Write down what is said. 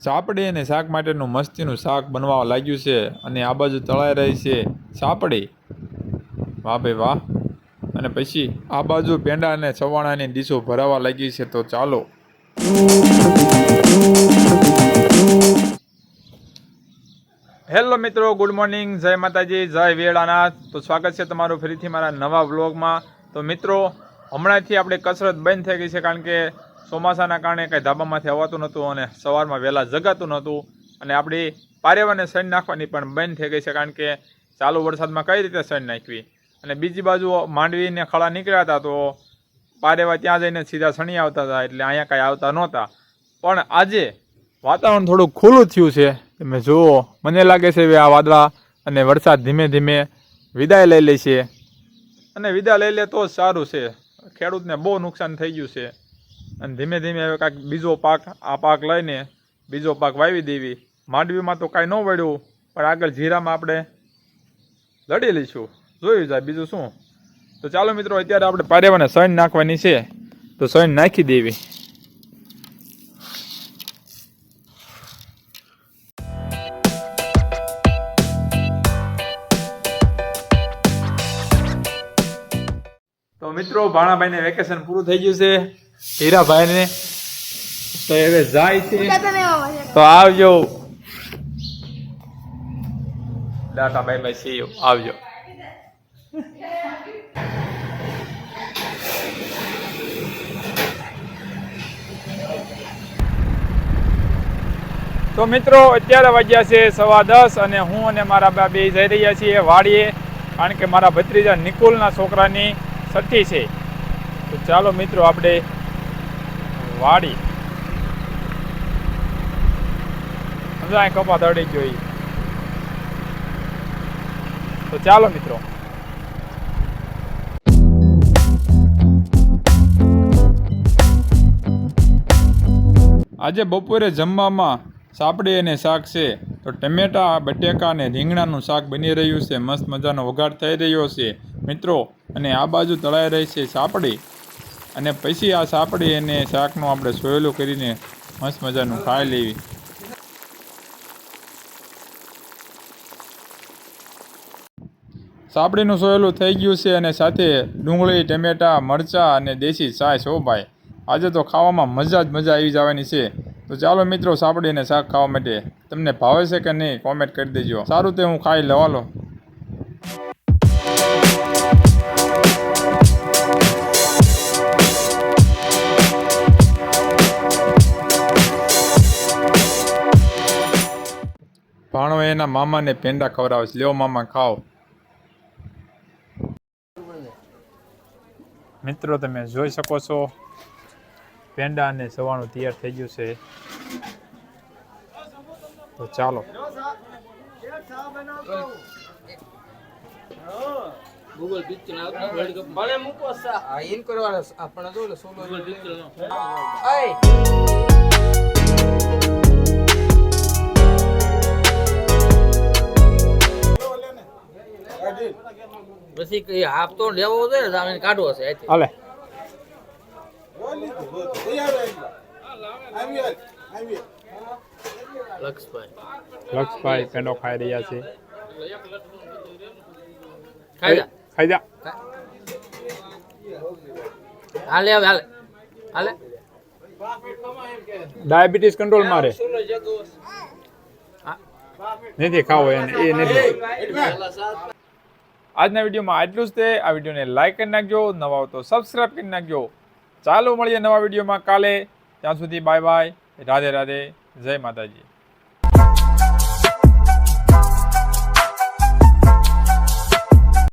સાપડી અને શાક માટેનું મસ્તીનું શાક બનવા લાગ્યું છે અને આ બાજુ તળાઈ રહી છે સાપડી. વાહ ભાઈ વાહ. અને પછી આ બાજુ પેંડા અને ચવાણાની ડીશો ભરાવા લાગી છે તો ચાલો. હેલો મિત્રો, ગુડ મોર્નિંગ, જય માતાજી, જય વેળાનાથ. તો સ્વાગત છે તમારું ફરીથી મારા નવા વ્લોગમાં. તો મિત્રો, હમણાંથી આપણે કસરત બંધ થઈ ગઈ છે કારણ કે ચોમાસાના કારણે કંઈ ધાબામાંથી આવતું નહોતું અને સવારમાં વહેલા જગાતું નહોતું. અને આપણી પારેવાને સણ નાખવાની પણ બંધ થઈ ગઈ છે કારણ કે ચાલુ વરસાદમાં કઈ રીતે સણ નાખવી? અને બીજી બાજુ માંડવીને ખળા નીકળ્યા હતા તો પારેવા ત્યાં જઈને સીધા સણી આવતા હતા એટલે અહીંયા કાંઈ આવતા નહોતા. પણ આજે વાતાવરણ થોડું ખુલ્લું થયું છે. તમે જુઓ, મને લાગે છે આ વાદળા અને વરસાદ ધીમે ધીમે વિદાય લઈ લે છે. અને વિદાય લઈ લે તો જ સારું છે. ખેડૂતને બહુ નુકસાન થઈ ગયું છે. અને ધીમે ધીમે હવે કાંઈક બીજો પાક, આ પાક લઈને બીજો પાક વાવી દેવી. માંડવીમાં તો કાંઈ ન વળ્યું, પણ આગળ જીરામાં આપણે લડી લઈશું. જોયું જાય, બીજું શું? તો ચાલો મિત્રો, અત્યારે આપણે પારેવાને સણ નાખવાની છે. તો સણ નાખી દેવી. તો મિત્રો, ભાણાભાઈને વેકેશન પૂરું થઈ ગયું છે. હીરાભાઈને તો હવે જાય છે. તો આવજો. ડાટા ભાઈ બાય સી યુ આવજો. તો મિત્રો અત્યારે વાગ્યા છે સવા દસ અને હું અને મારા બા બે જઈ રહ્યા છીએ વાડીએ કારણ કે મારા ભત્રીજા નિકુલના છોકરાની છઠ્ઠી છે. તો ચાલો મિત્રો આપણે વાડી. કપા દડી ગયો તો ચાલો મિત્રો. આજે બપોરે જમવામાં સાપડી અને શાક છે. તો ટમેટા, બટેકા અને રીંગણાનું શાક બની રહ્યું છે. મસ્ત મજાનો વઘાર થઈ રહ્યો છે. મિત્રો, અને આ બાજુ તળાઈ રહી છે સાપડી. અને પછી આ સાપડી અને શાકનું આપણે સોયેલું કરીને મસ્ત મજાનું ખાઈ લેવી. સાપડીનું સોયેલું થઈ ગયું છે અને સાથે ડુંગળી, ટમેટા, મરચાં અને દેશી છાશ. હો ભાઈ, આજે તો ખાવામાં મજા જ મજા આવી જવાની છે. તો ચાલો મિત્રો, સાપડી અને શાક ખાવા માટે તમને ભાવે છે કે નહીં કોમેન્ટ કરી દેજો. સારું તે હું ખાઈ લઉં ભાણો એના મામાને પેંડા ખવડાવે છે. લ્યો મામા ખાઓ. મિત્રો તમે જોઈ શકો છો પેંડા અને સવાણું તૈયાર થઈ ગયું છે. તો ચાલો. ગૂગલ પિક્ચર વર્લ્ડ કપ મૂકો સા આ ઇન કરવાનો આપણે જો સોલો ગૂગલ પિક્ચર પછી કઈ હાફ તો લેવો જોઈએ ને સામે કાઢવો છે અહીંથી. હાલે લક્ષભાઈ લક્ષભાઈ પેંડો ખાઈ રહ્યા છે ખાઈ જા ખાઈ જા હાલે હવે હાલે હાલે ડાયાબિટીસ કંટ્રોલ મારે નથી ખાવો એને એ નથી આજના વિડીયોમાં આટલું જ તે. આ વિડીયોને લાઇક કરી નાખજો. નવા તો સબસ્ક્રાઈબ કરી નાખજો. ચાલો મળીએ નવા વિડીયોમાં કાલે. ત્યાં સુધી બાય બાય રાધે રાધે. જય માતાજી.